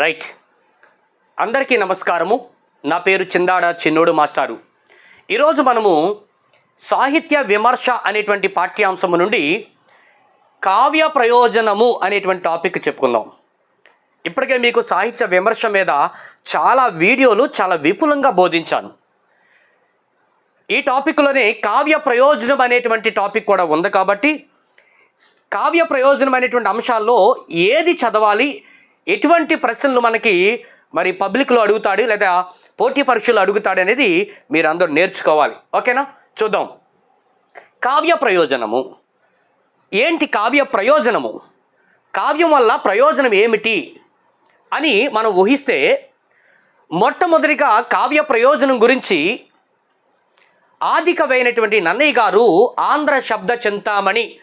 Right అందరికీ నమస్కారము. నా పేరు చిందాడ చిన్నోడు మాస్టారు. ఈరోజు మనము సాహిత్య విమర్శ అనేటువంటి పాఠ్యాంశము నుండి కావ్య ప్రయోజనము అనేటువంటి టాపిక్ చెప్పుకుందాం. ఇప్పటికే మీకు సాహిత్య విమర్శ మీద చాలా వీడియోలు చాలా విపులంగా బోధించాను. ఈ టాపిక్లోనే కావ్య ప్రయోజనం అనేటువంటి టాపిక్ కూడా ఉంది కాబట్టి కావ్య ప్రయోజనం అనేటువంటి అంశాల్లో ఏది చదవాలి ఎటువంటి ప్రశ్నలు మనకి మరి పబ్లిక్లో అడుగుతాడు లేదా పోటీ పరీక్షలు అడుగుతాడు అనేది మీరు అందరూ నేర్చుకోవాలి. ఓకేనా? చూద్దాం. కావ్య ప్రయోజనము. ఏంటి కావ్య ప్రయోజనము? కావ్యం వల్ల ప్రయోజనం ఏమిటి అని మనం ఊహిస్తే మొట్టమొదటిగా కావ్య ప్రయోజనం గురించి ఆదికవైనటువంటి నన్నయ్య గారు ఆంధ్ర శబ్ద చింతామణి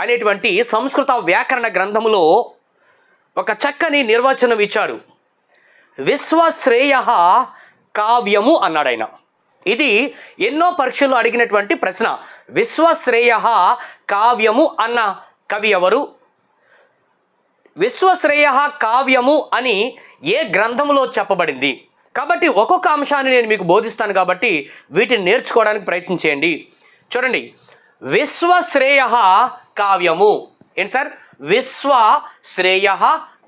అనేటువంటి సంస్కృత వ్యాకరణ గ్రంథములో ఒక చక్కని నిర్వచనం ఇచ్చారు విశ్వశ్రేయ కావ్యము అన్నాడు ఆయన ఇది ఎన్నో పరీక్షలు అడిగినటువంటి ప్రశ్న. విశ్వశ్రేయ కావ్యము అన్న కవి ఎవరు? విశ్వశ్రేయ కావ్యము అని ఏ గ్రంథంలో చెప్పబడింది? కాబట్టి ఒక్కొక్క అంశాన్ని నేను మీకు బోధిస్తాను కాబట్టి వీటిని నేర్చుకోవడానికి ప్రయత్నం చేయండి. చూడండి. విశ్వశ్రేయ కావ్యము. ఏంటి సార్? విశ్వ శ్రేయ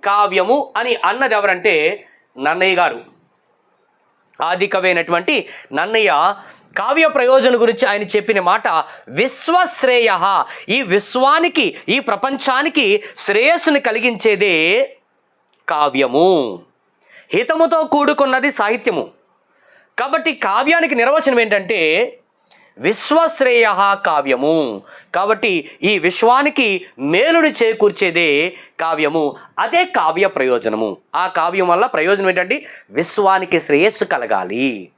కావ్యము అని అన్నది ఎవరంటే నన్నయ్య గారు. ఆదికవైనటువంటి నన్నయ్య కావ్య ప్రయోజనం గురించి ఆయన చెప్పిన మాట విశ్వశ్రేయ. ఈ విశ్వానికి ఈ ప్రపంచానికి శ్రేయస్సుని కలిగించేదే కావ్యము. హితముతో కూడుకున్నది సాహిత్యము. కాబట్టి కావ్యానికి నిర్వచనం ఏంటంటే విశ్వశ్రేయ కావ్యము. కాబట్టి ఈ విశ్వానికి మేలుని చేకూర్చేదే కావ్యము. అదే కావ్య ప్రయోజనము. ఆ కావ్యం వల్ల ప్రయోజనం ఏంటంటే విశ్వానికి శ్రేయస్సు కలగాలి.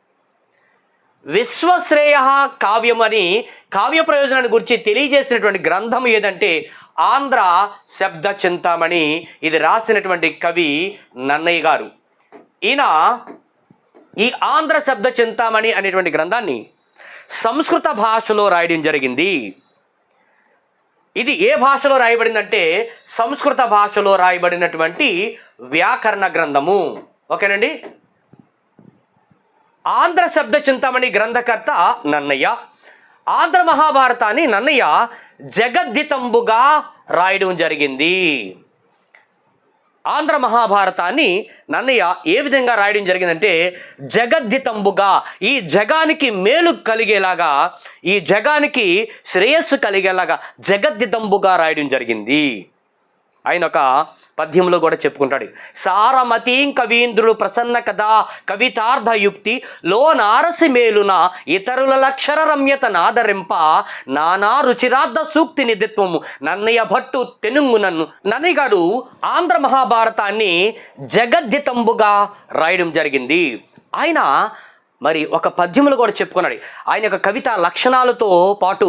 విశ్వశ్రేయ కావ్యం అని కావ్య ప్రయోజనాన్ని గురించి తెలియజేసినటువంటి గ్రంథం ఏదంటే ఆంధ్ర శబ్ద చింతామణి. ఇది రాసినటువంటి కవి నన్నయ్య గారు. ఈయన ఈ ఆంధ్ర శబ్ద చింతామణి అనేటువంటి గ్రంథాన్ని సంస్కృత భాషలో రాయడం జరిగింది. ఇది ఏ భాషలో రాయబడిందంటే సంస్కృత భాషలో రాయబడినటువంటి వ్యాకరణ గ్రంథము. ఓకేనండి? ఆంధ్ర శబ్ద చింతామణి గ్రంథకర్త నన్నయ్య. ఆంధ్ర మహాభారతాన్ని నన్నయ్య జగద్దితంబుగా రాయడం జరిగింది. ఆంధ్ర మహాభారతాన్ని నన్నయ్య ఏ విధంగా రాయడం జరిగిందంటే జగద్దితంబుగా ఈ జగానికి మేలు కలిగేలాగా ఈ జగానికి శ్రేయస్సు కలిగేలాగా జగద్దితంబుగా రాయడం జరిగింది. ఆయన ఒక పద్యంలో కూడా చెప్పుకుంటాడు. సారమతీం కవీంద్రుడు ప్రసన్న కదా కవితార్థయుక్తి లో నారసి మేలున ఇతరుల లక్షర రమ్యత నాదరింప నానా రుచిరార్థ సూక్తి నిధిత్వము నన్నయ్య భట్టు తెనుంగు నన్ను నన్నయ్య ఆంధ్ర మహాభారతాన్ని జగద్దితంబుగా రాయడం జరిగింది. ఆయన మరి ఒక పద్యములు కూడా చెప్పుకున్నాడు. ఆయన యొక్క కవిత లక్షణాలతో పాటు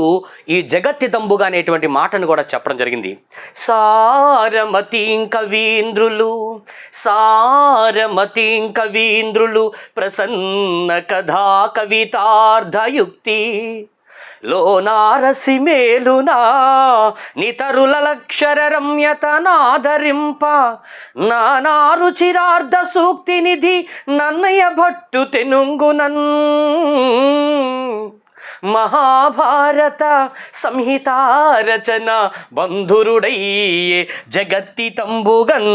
ఈ జగత్తితంబుగా అనేటువంటి మాటను కూడా చెప్పడం జరిగింది. సారమతి కవీంద్రులు సారమతి కవీంద్రులు ప్రసన్న కథా కవితార్థయుక్తి లోనారసి మేలునా నితరుల లక్షర రమ్యత నాదరింప నానా సూక్తి నిధి నన్నయ భట్టు తెనుంగునన్. మహాభారత సంహితారచన బంధురుడయ్యే జగత్తి తంబుగన్.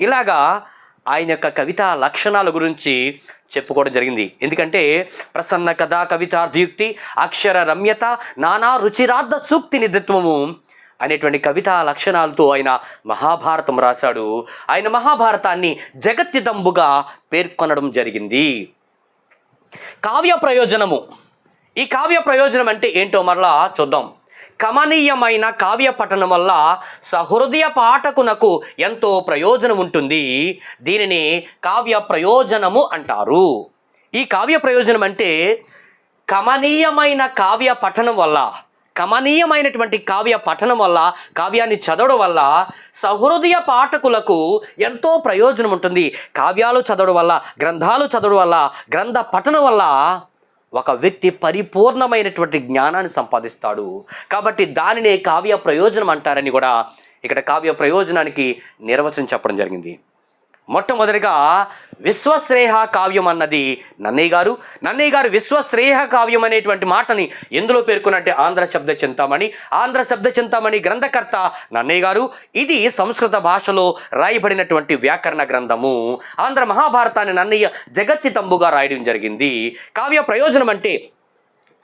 ఇలాగా ఆయన యొక్క కవితా లక్షణాల గురించి చెప్పుకోవడం జరిగింది. ఎందుకంటే ప్రసన్న కథా కవితార్థయుక్తి అక్షర రమ్యత నానా రుచిరార్థ సూక్తి నిధిత్వము అనేటువంటి కవితా లక్షణాలతో ఆయన మహాభారతం రాశాడు. ఆయన మహాభారతాన్ని జగత్తిదంబుగా పేర్కొనడం జరిగింది. కావ్య ప్రయోజనము. ఈ కావ్య ప్రయోజనం అంటే ఏంటో మరలా చూద్దాం. కమనీయమైన కావ్య పఠనం వల్ల సహృదయ పాఠకునకు ఎంతో ప్రయోజనం ఉంటుంది. దీనిని కావ్య ప్రయోజనము అంటారు. ఈ కావ్య ప్రయోజనం అంటే కమనీయమైన కావ్య పఠనం వల్ల కమనీయమైనటువంటి కావ్య పఠనం వల్ల కావ్యాన్ని చదవడం వల్ల సహృదయ పాఠకులకు ఎంతో ప్రయోజనం ఉంటుంది. కావ్యాలు చదవడం వల్ల గ్రంథాలు చదవడం వల్ల గ్రంథ పఠనం వల్ల ఒక వ్యక్తి పరిపూర్ణమైనటువంటి జ్ఞానాన్ని సంపాదిస్తాడు. కాబట్టి దానినే కావ్య ప్రయోజనం అంటారని కూడా ఇక్కడ కావ్య ప్రయోజనానికి నిర్వచనం చెప్పడం జరిగింది. మొట్టమొదటిగా విశ్వశ్రేహ కావ్యం అన్నది నన్నయ్య గారు. నన్నయ్య గారు విశ్వశ్రేహ కావ్యం అనేటువంటి మాటని ఎందులో పేర్కొనంటే ఆంధ్ర శబ్ద చింతామణి. ఆంధ్ర శబ్ద చింతామణి గ్రంథకర్త నన్నయ్య గారు. ఇది సంస్కృత భాషలో రాయబడినటువంటి వ్యాకరణ గ్రంథము. ఆంధ్ర మహాభారతాన్ని నన్నయ్య జగత్తి తంబుగా రాయడం జరిగింది. కావ్య ప్రయోజనం అంటే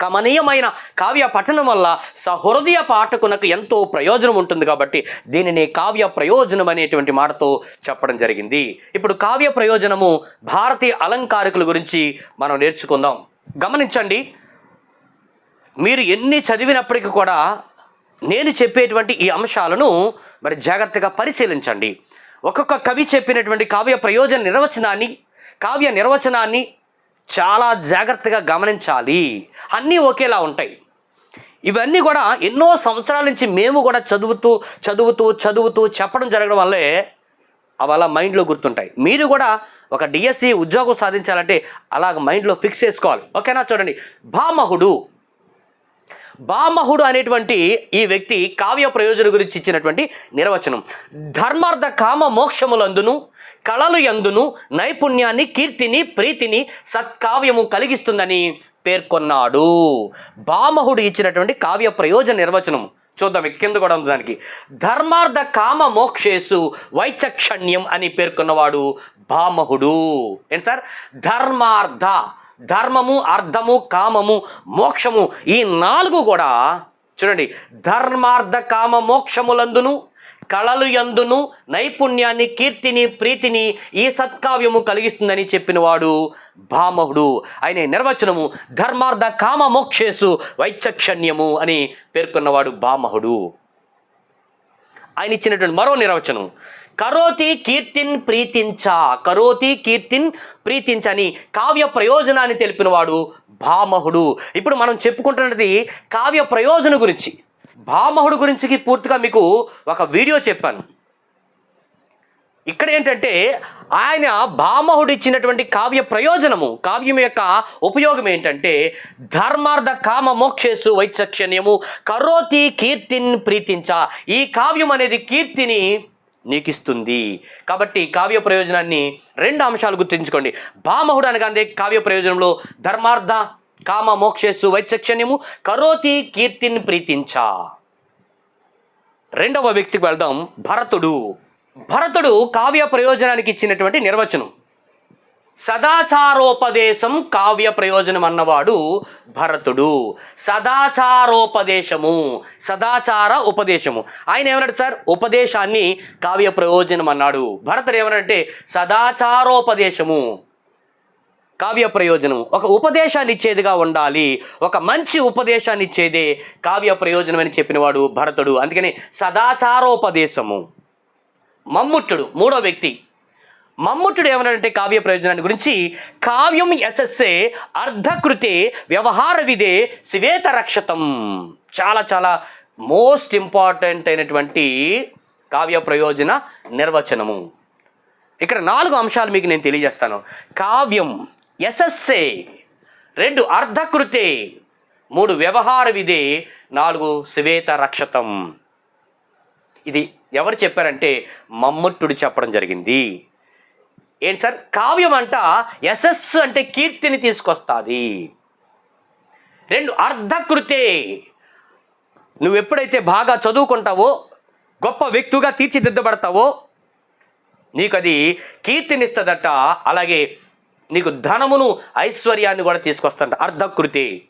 కమనీయమైన కావ్య పఠనం వల్ల సహృదయ పాఠకునకు ఎంతో ప్రయోజనం ఉంటుంది కాబట్టి దీనిని కావ్య ప్రయోజనం అనేటువంటి మాటతో చెప్పడం జరిగింది. ఇప్పుడు కావ్య ప్రయోజనము భారతీయ అలంకారికుల గురించి మనం నేర్చుకుందాం. గమనించండి మీరు ఎన్ని చదివినప్పటికీ కూడా నేను చెప్పేటువంటి ఈ అంశాలను మరి జాగ్రత్తగా పరిశీలించండి. ఒక్కొక్క కవి చెప్పినటువంటి కావ్య ప్రయోజన నిర్వచనాన్ని కావ్య నిర్వచనాన్ని చాలా జాగ్రత్తగా గమనించాలి. అన్నీ ఒకేలా ఉంటాయి. ఇవన్నీ కూడా ఎన్నో సంవత్సరాల నుంచి మేము కూడా చదువుతూ చదువుతూ చదువుతూ చెప్పడం జరగడం వల్లే అవలా అలా మైండ్లో గుర్తుంటాయి. మీరు కూడా ఒక డిఎస్సి ఉద్యోగం సాధించాలంటే అలాగ మైండ్లో ఫిక్స్ చేసుకోవాలి. ఓకేనా? చూడండి. భామహుడు భామహుడు అనేటువంటి ఈ వ్యక్తి కావ్య ప్రయోజనం గురించి ఇచ్చినటువంటి నిర్వచనం. ధర్మార్థ కామ మోక్షములందును కళలు యందును నైపుణ్యాన్ని కీర్తిని ప్రీతిని సత్కావ్యము కలిగిస్తుందని పేర్కొన్నాడు. భామహుడు ఇచ్చినటువంటి కావ్య ప్రయోజన నిర్వచనం చూద్దాం కింద కూడా ఉంది దానికి. ధర్మార్థ కామ మోక్షేసు వైచక్షణ్యం అని పేర్కొన్నవాడు భామహుడు ఏంటి సార్? ధర్మార్థ ధర్మము అర్థము కామము మోక్షము ఈ నాలుగు కూడా చూడండి. ధర్మార్థ కామ మోక్షములందును కళలు యందును నైపుణ్యాన్ని కీర్తిని ప్రీతిని ఈ సత్కావ్యము కలిగిస్తుందని చెప్పినవాడు భామహుడు ఆయన నిర్వచనము ధర్మార్థ కామ మోక్షేసు వైచక్షణ్యము అని పేర్కొన్నవాడు భామహుడు ఆయన ఇచ్చినటువంటి మరో నిర్వచనం కరోతి కీర్తిన్ ప్రీతించ కరోతి కీర్తిన్ ప్రీతించని కావ్య ప్రయోజనాన్ని తెలిపినవాడు భామహుడు ఇప్పుడు మనం చెప్పుకుంటున్నది కావ్య ప్రయోజనం గురించి. భామహుడు గురించి పూర్తిగా మీకు ఒక వీడియో చెప్పాను. ఇక్కడ ఏంటంటే ఆయన భామహుడు ఇచ్చినటువంటి కావ్య ప్రయోజనము కావ్యం యొక్క ఉపయోగం ఏంటంటే ధర్మార్థ కామ మోక్షేసు వైచక్షణ్యము కరోతి కీర్తిన్ ప్రీతించ. ఈ కావ్యం అనేది కీర్తిని నీకిస్తుంది. కాబట్టి కావ్య ప్రయోజనాన్ని రెండు అంశాలు గుర్తుంచుకోండి. భామహుడు అనగా అందే కావ్య ప్రయోజనంలో ధర్మార్థ కామ మోక్షేస్సు వైచక్షణ్యము కరోతి కీర్తిని ప్రీతించ. రెండవ వ్యక్తికి వెళ్దాం భరతుడు. భరతుడు కావ్య ప్రయోజనానికి ఇచ్చినటువంటి నిర్వచనం. సదాచారోపదేశం కావ్య ప్రయోజనం అన్నవాడు భరతుడు. సదాచారోపదేశము సదాచార ఉపదేశము. ఆయన ఏమన్నాడు సార్? ఉపదేశాన్ని కావ్య ప్రయోజనం అన్నాడు. భరతుడు ఏమన్నాడంటే సదాచారోపదేశము. కావ్య ప్రయోజనం. ఒక ఉపదేశాన్ని ఇచ్చేదిగా ఉండాలి. ఒక మంచి ఉపదేశాన్ని ఇచ్చేదే కావ్య ప్రయోజనం అని చెప్పినవాడు భరతుడు. అందుకని సదాచారోపదేశము. మమ్ముట్టుడు మూడో వ్యక్తి. మమ్ముట్టుడు ఏమన్నాడంటే కావ్య ప్రయోజనాన్ని గురించి కావ్యం ఎస్ఎస్ఏ అర్ధకృతే వ్యవహార విదే శ్వేత రక్షతం చాలా చాలా మోస్ట్ ఇంపార్టెంట్ అయినటువంటి కావ్య ప్రయోజన నిర్వచనము. ఇక్కడ నాలుగు అంశాలు మీకు నేను తెలియజేస్తాను. కావ్యం ఎస్ఎస్ఏ రెండు అర్ధకృతే మూడు వ్యవహార విధి నాలుగు శ్వేత రక్షతం. ఇది ఎవరు చెప్పారంటే మమ్మట్టుడు చెప్పడం జరిగింది. ఏంటి సార్? కావ్యం అంట ఎస్ఎస్ అంటే కీర్తిని తీసుకొస్తుంది. రెండు అర్ధకృతే నువ్వు ఎప్పుడైతే బాగా చదువుకుంటావో గొప్ప వ్యక్తిగా తీర్చిదిద్దబడతావో నీకు అది కీర్తినిస్తుందట అలాగే నీకు ధనమును ఐశ్వర్యాన్ని కూడా తీసుకొస్తాడు అర్ధకృతి.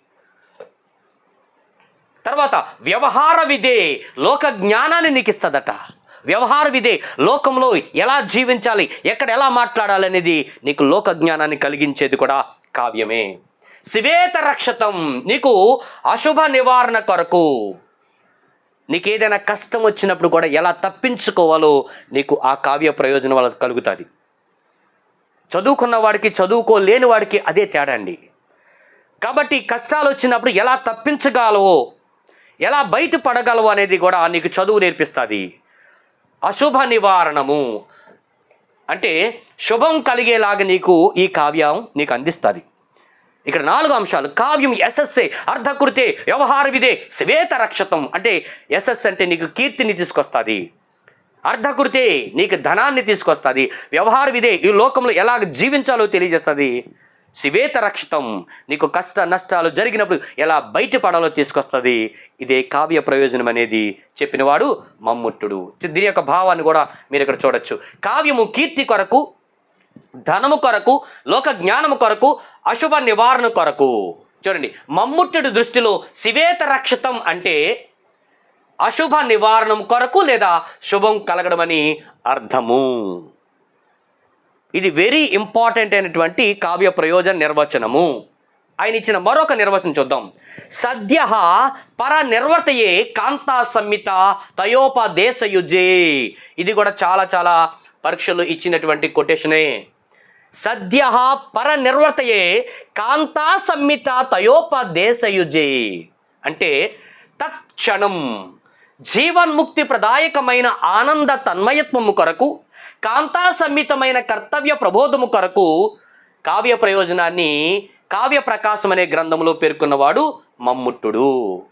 తర్వాత వ్యవహార విదే లోక జ్ఞానాన్ని నీకు ఇస్తుందట. వ్యవహార విదే లోకంలో ఎలా జీవించాలి ఎక్కడ ఎలా మాట్లాడాలి అనేది నీకు లోక జ్ఞానాన్ని కలిగించేది కూడా కావ్యమే. శివేత రక్షతం నీకు అశుభ నివారణ కొరకు. నీకు ఏదైనా కష్టం వచ్చినప్పుడు కూడా ఎలా తప్పించుకోవాలో నీకు ఆ కావ్య ప్రయోజనం వల్ల కలుగుతుంది. చదువుకున్న వాడికి చదువుకోలేని వాడికి అదే తేడా అండి. కాబట్టి కష్టాలు వచ్చినప్పుడు ఎలా తప్పించగలవో? ఎలా బయటపడగలవు అనేది కూడా నీకు చదువు నేర్పిస్తుంది. అశుభ నివారణము. అంటే శుభం కలిగేలాగా నీకు ఈ కావ్యం నీకు అందిస్తుంది. ఇక్కడ నాలుగు అంశాలు. కావ్యం ఎస్ఎస్ఏ అర్ధకృతే వ్యవహార విదే శ్వేత రక్షతం అంటే ఎస్ఎస్ అంటే నీకు కీర్తిని తీసుకొస్తుంది. అర్ధకృతి నీకు ధనాన్ని తీసుకొస్తుంది. వ్యవహార విదే ఈ లోకంలో ఎలా జీవించాలో తెలియజేస్తుంది. శివేత రక్షితం. నీకు కష్ట నష్టాలు జరిగినప్పుడు ఎలా బయటపడాలో తీసుకొస్తుంది. ఇదే కావ్య ప్రయోజనం అనేది. చెప్పినవాడు మమ్ముట్టుడు. దీని యొక్క భావాన్ని కూడా మీరు ఇక్కడ చూడొచ్చు. కావ్యము కీర్తి కొరకు ధనము కొరకు లోక జ్ఞానము కొరకు అశుభ నివారణ కొరకు. చూడండి. మమ్ముట్టుడి దృష్టిలో శివేత రక్షితం అంటే అశుభ నివారణం కొరకు లేదా శుభం కలగడమని అర్థము. ఇది వెరీ ఇంపార్టెంట్ అయినటువంటి కావ్య ప్రయోజన నిర్వచనము. ఆయన ఇచ్చిన మరొక నిర్వచనం చూద్దాం. సద్య పర నిర్వర్తయే కాంతా సంహిత తయోపదేశయుజే. ఇది కూడా చాలా చాలా పరీక్షలు ఇచ్చినటువంటి కొటేషనే. సద్య పర నిర్వర్తయే కాంతా సంహిత తయోపదేశయుజే. అంటే తక్షణం జీవన్ముక్తి ప్రదాయకమైన ఆనంద తన్మయత్వము కొరకు కాంతా సంహితమైన కర్తవ్య ప్రబోధము కొరకు కావ్య ప్రయోజనాన్ని కావ్య ప్రకాశం అనే గ్రంథంలో పేర్కొన్నవాడు మమ్ముట్టుడు.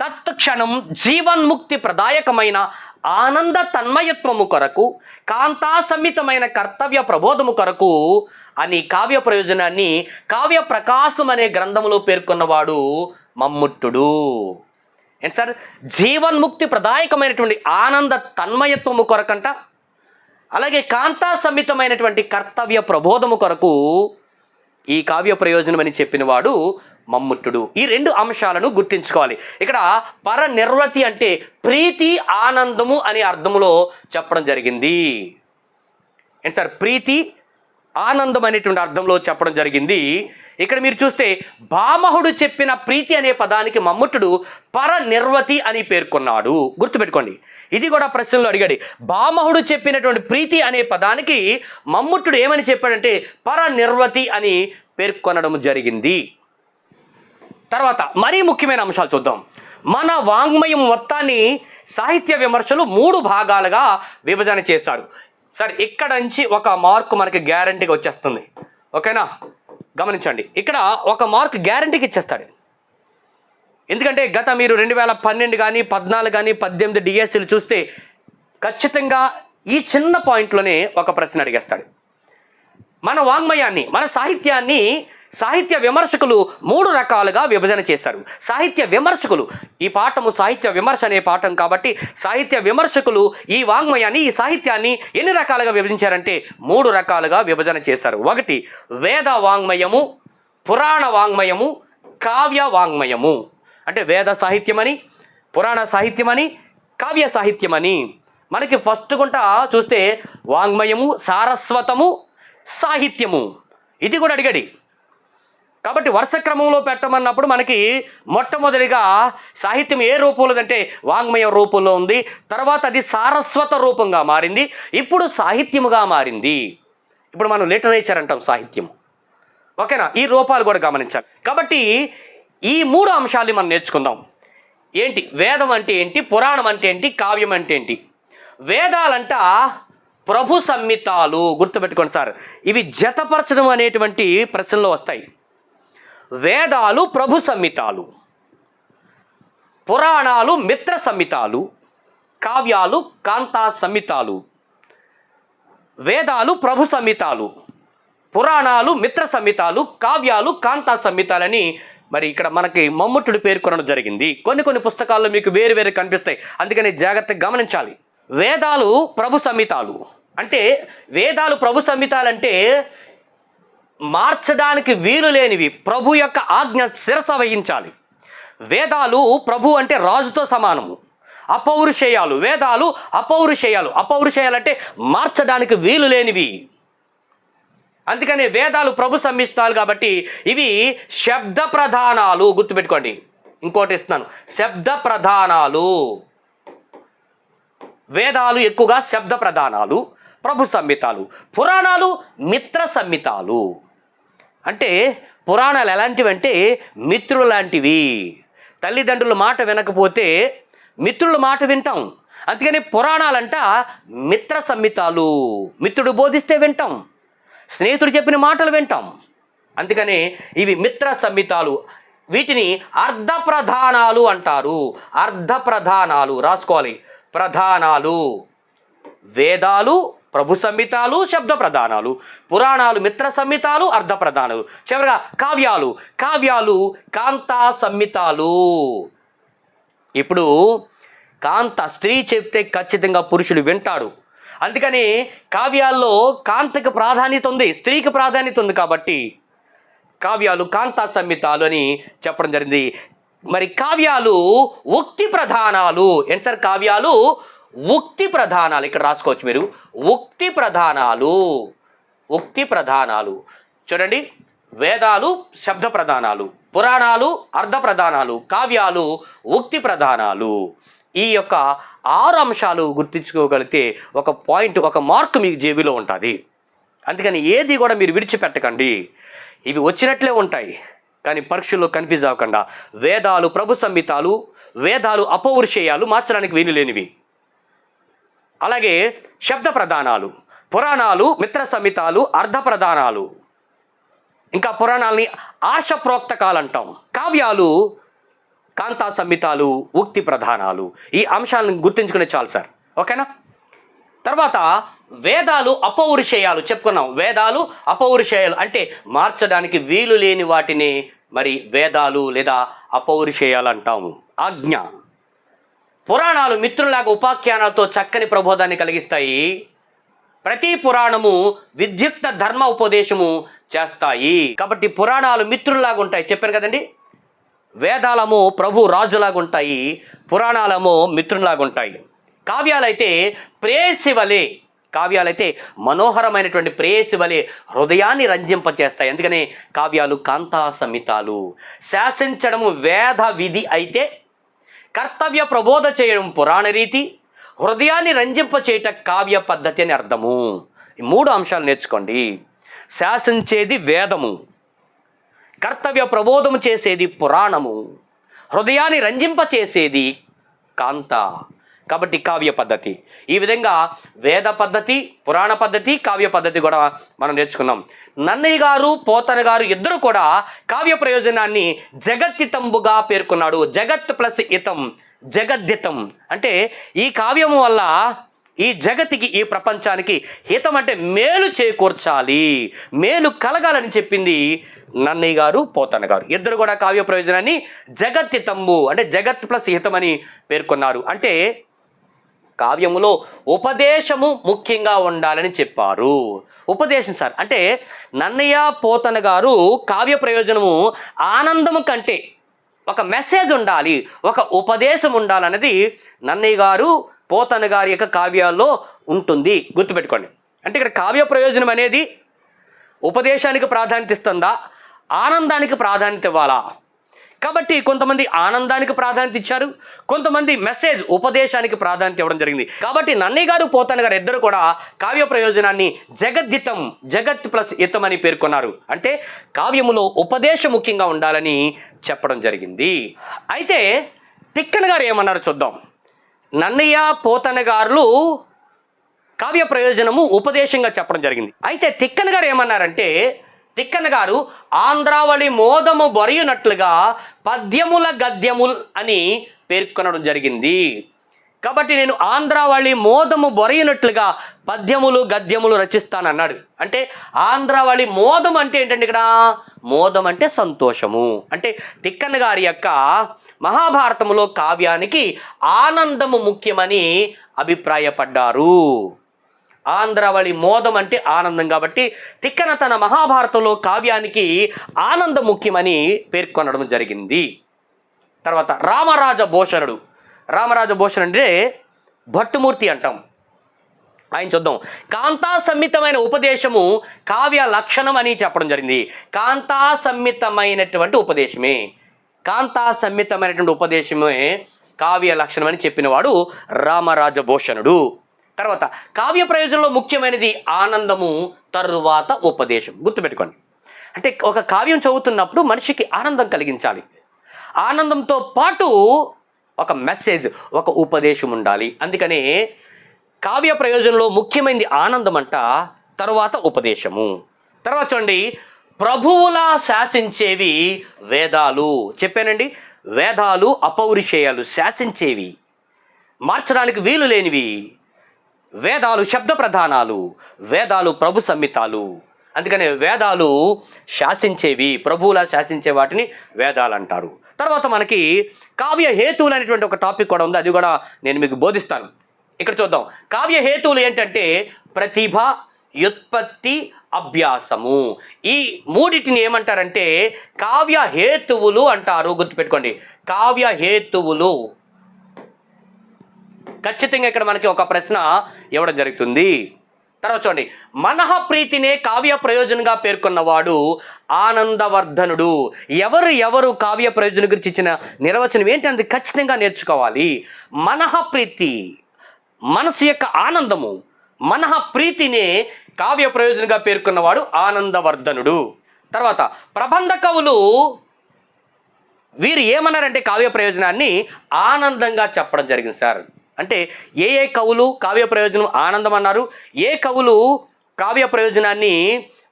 తత్క్షణం జీవన్ముక్తి ప్రదాయకమైన ఆనంద తన్మయత్వము కొరకు కాంతా సంహితమైన కర్తవ్య ప్రబోధము కొరకు అని కావ్య ప్రయోజనాన్ని కావ్య ప్రకాశం అనే గ్రంథములో పేర్కొన్నవాడు మమ్ముట్టుడు. ఏంటి సార్? జీవన్ముక్తి ప్రదాయకమైనటువంటి ఆనంద తన్మయత్వము కొరకంట అలాగే కాంతా సమ్మితమైనటువంటి కర్తవ్య ప్రబోధము కొరకు ఈ కావ్య ప్రయోజనం అని చెప్పినవాడు మమ్ముట్టుడు. ఈ రెండు అంశాలను గుర్తించుకోవాలి. ఇక్కడ పర నిర్వతి అంటే ప్రీతి ఆనందము అనే అర్థములో చెప్పడం జరిగింది. ఏంటి సార్? ప్రీతి ఆనందం అనేటువంటి అర్థంలో చెప్పడం జరిగింది. ఇక్కడ మీరు చూస్తే భామహుడు చెప్పిన ప్రీతి అనే పదానికి మమ్ముట్టుడు పర నిర్వతి అని పేర్కొన్నాడు. గుర్తుపెట్టుకోండి. ఇది కూడా ప్రశ్నలో అడిగాడు. భామహుడు చెప్పినటువంటి ప్రీతి అనే పదానికి మమ్ముట్టుడు ఏమని చెప్పాడంటే పర నిర్వతి అని పేర్కొనడం జరిగింది. తర్వాత మరీ ముఖ్యమైన అంశాలు చూద్దాం. మన వాంగ్మయం మొత్తాన్ని సాహిత్య విమర్శలు మూడు భాగాలుగా విభజన చేశాడు సార్ ఇక్కడ నుంచి ఒక మార్క్ మనకి గ్యారంటీగా వచ్చేస్తుంది. ఓకేనా? గమనించండి. ఇక్కడ ఒక మార్క్ గ్యారంటీకి ఇచ్చేస్తాడు. ఎందుకంటే గత మీరు రెండు వేల పన్నెండు కానీ పద్నాలుగు కానీ పద్దెనిమిది డిఎస్సీలు చూస్తే ఖచ్చితంగా ఈ చిన్న పాయింట్లోనే ఒక ప్రశ్న అడిగేస్తాడు. మన వాంగ్మయాన్ని మన సాహిత్యాన్ని సాహిత్య విమర్శకులు మూడు రకాలుగా విభజన చేశారు. సాహిత్య విమర్శకులు ఈ పాఠము సాహిత్య విమర్శ అనే పాఠం కాబట్టి సాహిత్య విమర్శకులు ఈ వాంగ్మయాన్ని ఈ సాహిత్యాన్ని ఎన్ని రకాలుగా విభజించారంటే మూడు రకాలుగా విభజన చేశారు. ఒకటి వేద వాంగ్మయము పురాణ వాంగ్మయము కావ్య వాంగ్మయము. అంటే వేద సాహిత్యమని పురాణ సాహిత్యమని కావ్య సాహిత్యమని. మనకి ఫస్ట్ గుంట చూస్తే వాంగ్మయము సారస్వతము సాహిత్యము. ఇది కూడా అడిగాడు. కాబట్టి వరుస క్రమంలో పెట్టమన్నప్పుడు మనకి మొట్టమొదటిగా సాహిత్యం ఏ రూపంలో అంటే వాంగ్మయ రూపంలో ఉంది. తర్వాత అది సారస్వత రూపంగా మారింది. ఇప్పుడు సాహిత్యముగా మారింది. ఇప్పుడు మనం లిటరేచర్ అంటాం సాహిత్యం. ఓకేనా? ఈ రూపాలు కూడా గమనించాలి. కాబట్టి ఈ మూడు అంశాలని మనం నేర్చుకుందాం. ఏంటి? వేదం అంటే ఏంటి? పురాణం అంటే ఏంటి? కావ్యం అంటే ఏంటి? వేదాలంట ప్రభు సంహితాలు గుర్తుపెట్టుకోండి సార్. ఇవి జతపరచడం అనేటువంటి ప్రశ్నలు వస్తాయి. వేదాలు ప్రభు సంహితాలు పురాణాలు మిత్ర సంహితాలు కావ్యాలు కాంతా సంహితాలు వేదాలు ప్రభు సంహితాలు పురాణాలు మిత్ర సంహితాలు కావ్యాలు కాంతా సంహితాలని మరి ఇక్కడ మనకి మమ్ముట్టుడు పేర్కొనడం జరిగింది. కొన్ని కొన్ని పుస్తకాల్లో మీకు వేరు వేరు కనిపిస్తాయి. అందుకని జాగ్రత్తగా గమనించాలి. వేదాలు ప్రభు సంహితాలు అంటే వేదాలు ప్రభు సంహితాలంటే మార్చడానికి వీలు లేనివి ప్రభు యొక్క ఆజ్ఞ శిరస వహించాలి. వేదాలు ప్రభు అంటే రాజుతో సమానము. అపౌరుషేయాలు వేదాలు అపౌరుషేయాలు. అపౌరుషేయాలంటే మార్చడానికి వీలు లేనివి. అందుకని వేదాలు ప్రభు సంహిస్తాలు కాబట్టి ఇవి శబ్ద ప్రధానాలు. గుర్తుపెట్టుకోండి. ఇంకోటి ఇస్తున్నాను. శబ్ద ప్రధానాలు. వేదాలు ఎక్కువగా శబ్ద ప్రధానాలు ప్రభు సంహితాలు పురాణాలు మిత్ర సంహితాలు అంటే పురాణాలు ఎలాంటివి అంటే మిత్రులు లాంటివి తల్లిదండ్రుల మాట వినకపోతే మిత్రుల మాట వింటాం. అందుకని పురాణాలంట మిత్ర సంహితాలు మిత్రుడు బోధిస్తే వింటాం. స్నేహితుడు చెప్పిన మాటలు వింటాం. అందుకని ఇవి మిత్ర సంహితాలు వీటిని అర్ధ ప్రధానాలు అంటారు. అర్ధ ప్రధానాలు రాసుకోవాలి. ప్రధానాలు. వేదాలు ప్రభు సంహితాలు శబ్ద ప్రధానాలు. పురాణాలు మిత్ర సంహితాలు అర్ధ ప్రధానాలు. చివరిగా కావ్యాలు. కావ్యాలు కాంతా సంహితాలు. ఇప్పుడు కాంత స్త్రీ చెప్తే ఖచ్చితంగా పురుషుడు వింటాడు. అందుకని కావ్యాల్లో కాంతకి ప్రాధాన్యత ఉంది స్త్రీకి ప్రాధాన్యత ఉంది కాబట్టి కావ్యాలు కాంతా సంహితాలు అని చెప్పడం జరిగింది. మరి కావ్యాలు ఉక్తి ప్రధానాలు. ఏంటి సార్ కావ్యాలు? ఉక్తి ప్రధానాలు. ఇక్కడ రాసుకోవచ్చు మీరు. ఉక్తి ప్రధానాలు. ఉక్తి ప్రధానాలు. చూడండి. వేదాలు శబ్ద ప్రధానాలు. పురాణాలు అర్ధ ప్రధానాలు. కావ్యాలు ఉక్తి ప్రధానాలు. ఈ యొక్క ఆరు అంశాలు గుర్తించుకోగలిగితే ఒక పాయింట్ ఒక మార్క్ మీకు జేబులో ఉంటుంది. అందుకని ఏది కూడా మీరు విడిచిపెట్టకండి. ఇవి వచ్చినట్లే ఉంటాయి. కానీ పరీక్షల్లో కన్ఫ్యూజ్ అవ్వకుండా. వేదాలు ప్రభు సంహితాలు వేదాలు అపౌరుషేయాలు మార్చడానికి వీలు లేనివి. అలాగే శబ్ద ప్రధానాలు పురాణాలు మిత్ర సమితాలు అర్ధ ప్రధానాలు. ఇంకా పురాణాలని ఆర్ష ప్రోక్తకాలు అంటాం కావ్యాలు కాంతా సంహితాలు ఉక్తి ప్రధానాలు. ఈ అంశాలను గుర్తుంచుకునే చాలు సార్. ఓకేనా? తర్వాత వేదాలు అపౌరుషేయాలు చెప్పుకున్నాం. వేదాలు అపౌరుషేయాలు అంటే మార్చడానికి వీలు లేని వాటిని మరి వేదాలు లేదా అపౌరుషేయాలు అంటాము. ఆజ్ఞ. పురాణాలు మిత్రులాగా ఉపాఖ్యానాలతో చక్కని ప్రబోధాన్ని కలిగిస్తాయి. ప్రతి పురాణము విద్యుక్త ధర్మ ఉపదేశము చేస్తాయి. కాబట్టి పురాణాలు మిత్రుల్లాగా ఉంటాయి. చెప్పాను కదండి? వేదాలము ప్రభు రాజులాగా ఉంటాయి. పురాణాలము మిత్రులాగా ఉంటాయి. కావ్యాలైతే ప్రేసి వలె కావ్యాలైతే మనోహరమైనటువంటి ప్రేయసి వలె హృదయాన్ని రంజింపచేస్తాయి. అందుకనే కావ్యాలు కాంతా సమితాలు శాసించడము వేద విధి అయితే కర్తవ్య ప్రబోధ చేయడం పురాణ రీతి హృదయాన్ని రంజింప చేయట కావ్య పద్ధతి అని అర్థము. ఈ మూడు అంశాలు నేర్చుకోండి. శాసించేది వేదము. కర్తవ్య ప్రబోధము చేసేది పురాణము. హృదయాన్ని రంజింప చేసేది కాంత. కాబట్టి కావ్య పద్ధతి. ఈ విధంగా వేద పద్ధతి పురాణ పద్ధతి కావ్య పద్ధతి కూడా మనం నేర్చుకున్నాం. నన్నయ్య గారు పోతన గారు ఇద్దరు కూడా కావ్య ప్రయోజనాన్ని జగత్తితంబుగా పేర్కొన్నాడు. జగత్ ప్లస్ ఇతం జగద్దితం. అంటే ఈ కావ్యము వల్ల ఈ జగతికి ఈ ప్రపంచానికి హితం అంటే మేలు చేకూర్చాలి. మేలు కలగాలని చెప్పింది నన్నయ్య గారు పోతన్న గారు. ఇద్దరు కూడా కావ్య ప్రయోజనాన్ని జగత్తితంబు అంటే జగత్ ప్లస్ హితమని పేర్కొన్నారు. అంటే కావ్యములో ఉపదేశము ముఖ్యంగా ఉండాలని చెప్పారు. ఉపదేశం సార్ అంటే నన్నయ్య పోతన గారు కావ్య ప్రయోజనము ఆనందము కంటే ఒక మెసేజ్ ఉండాలి ఒక ఉపదేశం ఉండాలన్నది నన్నయ్య గారు పోతన గారి యొక్క కావ్యాల్లో ఉంటుంది. గుర్తుపెట్టుకోండి. అంటే ఇక్కడ కావ్య ప్రయోజనం అనేది ఉపదేశానికి ప్రాధాన్యత ఇస్తుందా ఆనందానికి ప్రాధాన్యత ఇవ్వాలా? కాబట్టి కొంతమంది ఆనందానికి ప్రాధాన్యత ఇచ్చారు కొంతమంది మెసేజ్ ఉపదేశానికి ప్రాధాన్యత ఇవ్వడం జరిగింది. కాబట్టి నన్నయ్య గారు పోతన్న గారు ఇద్దరు కూడా కావ్య ప్రయోజనాన్ని జగద్దితం జగత్ ప్లస్ హితం అని పేర్కొన్నారు. అంటే కావ్యములో ఉపదేశం ముఖ్యంగా ఉండాలని చెప్పడం జరిగింది. అయితే తిక్కన గారు ఏమన్నారు చూద్దాం. నన్నయ్య పోతన గారులు కావ్య ప్రయోజనము ఉపదేశంగా చెప్పడం జరిగింది. అయితే తిక్కన గారు ఏమన్నారంటే తిక్కన గారు ఆంధ్రావళి మోదము బొరయునట్లుగా పద్యముల గద్యముల్ అని పేర్కొనడం జరిగింది. కాబట్టి నేను ఆంధ్రావళి మోదము బొరయినట్లుగా పద్యములు గద్యములు రచిస్తానన్నాడు. అంటే ఆంధ్రావళి మోదం అంటే ఏంటంటే ఇక్కడ? మోదం అంటే సంతోషము. అంటే తిక్కన్న గారి యొక్క మహాభారతములో కావ్యానికి ఆనందము ముఖ్యమని అభిప్రాయపడ్డారు. ఆంధ్రవళి మోదం అంటే ఆనందం కాబట్టి తిక్కన తన మహాభారతంలో కావ్యానికి ఆనందం ముఖ్యమని పేర్కొనడం జరిగింది. తర్వాత రామరాజ భూషణుడు. రామరాజ భూషణుడు అంటే భట్టుమూర్తి అంటాం. ఆయన చూద్దాం. కాంతా సమ్మితమైన ఉపదేశము కావ్య లక్షణం అని చెప్పడం జరిగింది. కాంతా సమ్మితమైనటువంటి ఉపదేశమే. కాంతా సమ్మితమైనటువంటి ఉపదేశమే కావ్య లక్షణం అని చెప్పినవాడు రామరాజ భూషణుడు. తర్వాత కావ్య ప్రయోజనంలో ముఖ్యమైనది ఆనందము తరువాత ఉపదేశం. గుర్తుపెట్టుకోండి. అంటే ఒక కావ్యం చదువుతున్నప్పుడు మనిషికి ఆనందం కలిగించాలి. ఆనందంతో పాటు ఒక మెసేజ్ ఒక ఉపదేశం ఉండాలి. అందుకనే కావ్య ప్రయోజనంలో ముఖ్యమైనది ఆనందం అంట తర్వాత ఉపదేశము. తర్వాత చూడండి ప్రభువులా శాసించేవి వేదాలు. చెప్పానండి వేదాలు అపౌరుషేయాలు శాసించేవి. మార్చడానికి వీలు లేనివి. వేదాలు శబ్ద ప్రధానాలు వేదాలు ప్రభు సంహితాలు అందుకనే వేదాలు శాసించేవి ప్రభువులా శాసించే వాటిని వేదాలు అంటారు. తర్వాత మనకి కావ్య హేతువులు అనేటువంటి ఒక టాపిక్ కూడా ఉంది అది కూడా నేను మీకు బోధిస్తాను. ఇక్కడ చూద్దాం. కావ్య హేతువులు ఏంటంటే ప్రతిభ వ్యుత్పత్తి అభ్యాసము. ఈ మూడిటిని ఏమంటారంటే కావ్య హేతువులు అంటారు. గుర్తుపెట్టుకోండి. కావ్య హేతువులు. ఖచ్చితంగా ఇక్కడ మనకి ఒక ప్రశ్న ఇవ్వడం జరుగుతుంది. తర్వాత చూడండి. మనః ప్రీతినే కావ్య ప్రయోజనంగా పేర్కొన్నవాడు ఆనందవర్ధనుడు. ఎవరు ఎవరు కావ్య ప్రయోజనం గురించి ఇచ్చిన నిర్వచనం ఏంటి ఏంటంటే ఖచ్చితంగా నేర్చుకోవాలి. మనః ప్రీతి మనసు యొక్క ఆనందము మనః ప్రీతినే కావ్య ప్రయోజనంగా పేర్కొన్నవాడు ఆనందవర్ధనుడు. తర్వాత ప్రబంధ కవులు వీరు ఏమన్నారంటే కావ్య ప్రయోజనాన్ని ఆనందంగా చెప్పడం జరిగింది సార్. అంటే ఏ ఏ కవులు కావ్య ప్రయోజనం ఆనందం అన్నారు ఏ కవులు కావ్య ప్రయోజనాన్ని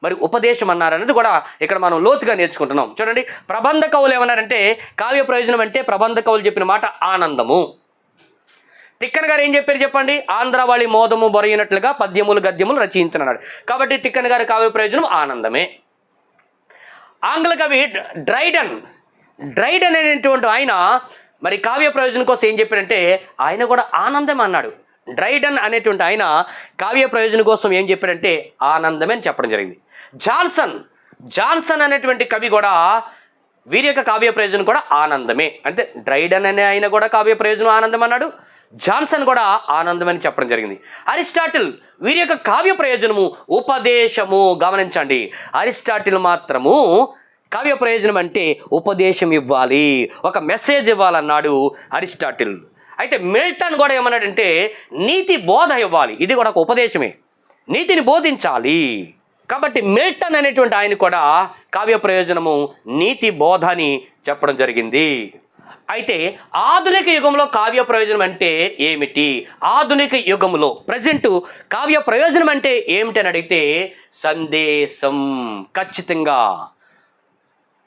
మరి ఉపదేశం అన్నారు అనేది కూడా ఇక్కడ మనం లోతుగా నేర్చుకుంటున్నాం. చూడండి ప్రబంధ కవులు ఏమన్నారంటే కావ్య ప్రయోజనం అంటే ప్రబంధ కవులు చెప్పిన మాట ఆనందము. తిక్కన గారు ఏం చెప్పారు చెప్పండి? ఆంధ్రవాళి మోదము బొరయినట్లుగా పద్యములు గద్యములు రచించున్నాడు కాబట్టి తిక్కన గారి కావ్య ప్రయోజనం ఆనందమే. ఆంగ్ల కవి డ్రైడన్ డ్రైడన్ అనేటువంటి ఆయన మరి కావ్య ప్రయోజనం కోసం ఏం చెప్పాడంటే ఆయన కూడా ఆనందం అన్నాడు. డ్రైడన్ అనేటువంటి ఆయన కావ్య ప్రయోజనం కోసం ఏం చెప్పాడంటే ఆనందమే అని చెప్పడం జరిగింది. జాన్సన్ జాన్సన్ అనేటువంటి కవి కూడా వీరి యొక్క కావ్య ప్రయోజనం కూడా ఆనందమే. అంటే డ్రైడన్ అనే ఆయన కూడా కావ్య ప్రయోజనం ఆనందం అన్నాడు. జాన్సన్ కూడా ఆనందం అని చెప్పడం జరిగింది. అరిస్టాటిల్ వీరి యొక్క కావ్య ప్రయోజనము ఉపదేశము. గమనించండి. అరిస్టాటిల్ మాత్రము కావ్య ప్రయోజనం అంటే ఉపదేశం ఇవ్వాలి. ఒక మెసేజ్ ఇవ్వాలన్నాడు అరిస్టాటిల్. అయితే మిల్టన్ కూడా ఏమన్నాడంటే నీతి బోధ ఇవ్వాలి. ఇది కూడా ఒక ఉపదేశమే. నీతిని బోధించాలి. కాబట్టి మిల్టన్ అనేటువంటి ఆయన కూడా కావ్య ప్రయోజనము నీతి బోధ అని చెప్పడం జరిగింది. అయితే ఆధునిక యుగంలో కావ్య ప్రయోజనం అంటే ఏమిటి? ఆధునిక యుగంలో ప్రజెంట్ కావ్య ప్రయోజనం అంటే ఏమిటి అని అడిగితే సందేశం ఖచ్చితంగా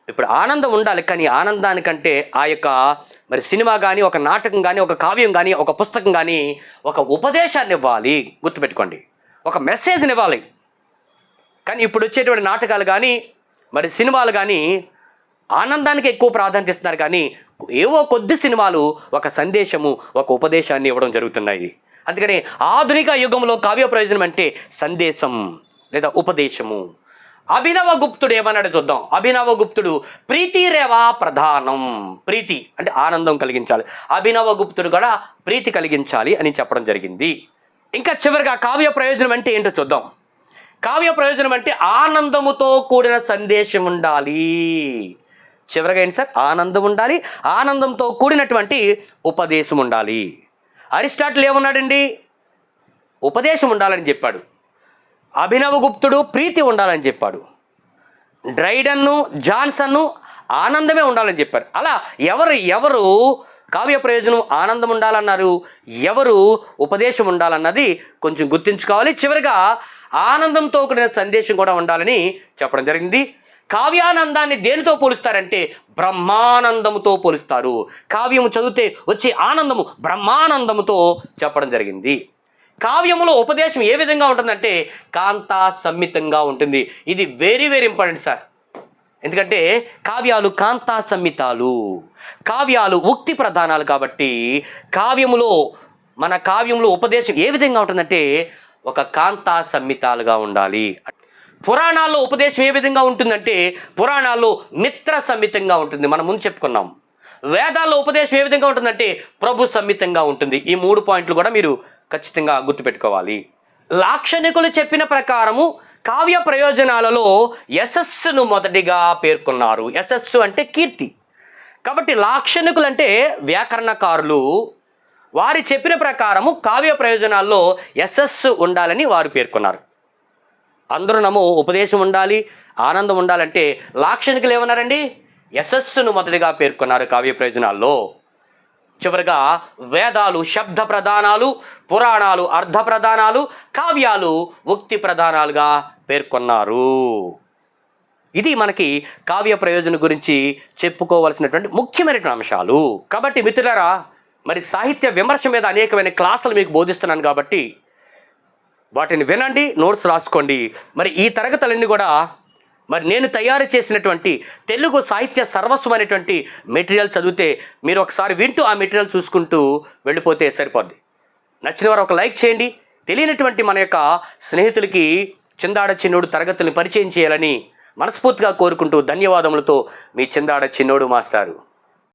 ఇప్పుడు ఆనందం ఉండాలి కానీ ఆనందానికంటే ఆ యొక్క మరి సినిమా కానీ ఒక నాటకం కానీ ఒక కావ్యం కానీ ఒక పుస్తకం కానీ ఒక ఉపదేశాన్ని ఇవ్వాలి. గుర్తుపెట్టుకోండి. ఒక మెసేజ్ని ఇవ్వాలి. కానీ ఇప్పుడు వచ్చేటువంటి నాటకాలు కానీ మరి సినిమాలు కానీ ఆనందానికి ఎక్కువ ప్రాధాన్యత ఇస్తున్నారు కానీ ఏవో కొద్ది సినిమాలు ఒక సందేశము ఒక ఉపదేశాన్ని ఇవ్వడం జరుగుతున్నాయి. అందుకని ఆధునిక యుగంలో కావ్య ప్రయోజనం అంటే సందేశం లేదా ఉపదేశము. అభినవ గుప్తుడు ఏమన్నాడు చూద్దాం. అభినవ గుప్తుడు ప్రీతి రేవా ప్రధానం. ప్రీతి అంటే ఆనందం కలిగించాలి. అభినవ గుప్తుడు కూడా ప్రీతి కలిగించాలి అని చెప్పడం జరిగింది. ఇంకా చివరిగా కావ్య ప్రయోజనం అంటే ఏంటో చూద్దాం. కావ్య ప్రయోజనం అంటే ఆనందముతో కూడిన సందేశం ఉండాలి. చివరిగా ఏంటి సార్? ఆనందం ఉండాలి. ఆనందంతో కూడినటువంటి ఉపదేశం ఉండాలి. అరిస్టాటిల్ ఏమన్నాడండి? ఉపదేశం ఉండాలని చెప్పాడు. అభినవ గుప్తుడు ప్రీతి ఉండాలని చెప్పాడు. డ్రైడన్ను జాన్సన్ను ఆనందమే ఉండాలని చెప్పారు. అలా ఎవరు ఎవరు కావ్య ప్రయోజనం ఆనందం ఉండాలన్నారు? ఎవరు ఉపదేశం ఉండాలన్నది కొంచెం గుర్తుంచుకోవాలి. చివరిగా ఆనందంతో కూడిన సందేశం కూడా ఉండాలని చెప్పడం జరిగింది. కావ్యానందాన్ని దేనితో పోలుస్తారంటే బ్రహ్మానందముతో పోలుస్తారు. కావ్యము చదివితే వచ్చే ఆనందము బ్రహ్మానందముతో చెప్పడం జరిగింది. కావ్యములో ఉపదేశం ఏ విధంగా ఉంటుందంటే కాంత సమ్మితంగా ఉంటుంది. ఇది వెరీ వెరీ ఇంపార్టెంట్ సార్ ఎందుకంటే కావ్యాలు కాంతా సంహితాలు కావ్యాలు ఉక్తి ప్రధానాలు కాబట్టి కావ్యములో మన కావ్యంలో ఉపదేశం ఏ విధంగా ఉంటుందంటే ఒక కాంతా సంహితాలుగా ఉండాలి. పురాణాల్లో ఉపదేశం ఏ విధంగా ఉంటుందంటే పురాణాల్లో మిత్ర సమ్మితంగా ఉంటుంది. మనం ముందు చెప్పుకున్నాం. వేదాల్లో ఉపదేశం ఏ విధంగా ఉంటుందంటే ప్రభు సమ్మితంగా ఉంటుంది. ఈ మూడు పాయింట్లు కూడా మీరు ఖచ్చితంగా గుర్తుపెట్టుకోవాలి. లాక్షణికులు చెప్పిన ప్రకారము కావ్య ప్రయోజనాలలో యశస్సును మొదటిగా పేర్కొన్నారు. యశస్సు అంటే కీర్తి. కాబట్టి లాక్షణికులు అంటే వ్యాకరణకారులు. వారి చెప్పిన ప్రకారము కావ్య ప్రయోజనాల్లో యశస్సు ఉండాలని వారు పేర్కొన్నారు. అందరూ నమ్ము ఉపదేశం ఉండాలి ఆనందం ఉండాలంటే లాక్షణికులు ఏమన్నారండి? యశస్సును మొదటిగా పేర్కొన్నారు కావ్య ప్రయోజనాల్లో. చివరిగా వేదాలు శబ్ద ప్రధానాలు పురాణాలు అర్ధ ప్రధానాలు కావ్యాలు ఉక్తి ప్రధానాలుగా పేర్కొన్నారు. ఇది మనకి కావ్య ప్రయోజనం గురించి చెప్పుకోవలసినటువంటి ముఖ్యమైనటువంటి అంశాలు. కాబట్టి మిత్రులరా మరి సాహిత్య విమర్శ మీద అనేకమైన క్లాసులు మీకు బోధిస్తున్నాను కాబట్టి వాటిని వినండి నోట్స్ రాసుకోండి. మరి ఈ తరగతులన్నీ కూడా మరి నేను తయారు చేసినటువంటి తెలుగు సాహిత్య సర్వస్వం అనేటువంటి మెటీరియల్ చదివితే మీరు ఒకసారి వింటూ ఆ మెటీరియల్ చూసుకుంటూ వెళ్ళిపోతే సరిపోద్ది. నచ్చిన వారు ఒక లైక్ చేయండి. తెలియనటువంటి మన యొక్క స్నేహితులకి చిందాడ చిన్నోడు తరగతుల్ని పరిచయం చేయాలని మనస్ఫూర్తిగా కోరుకుంటూ ధన్యవాదములతో మీ చిందాడ చిన్నోడు మాస్టారు.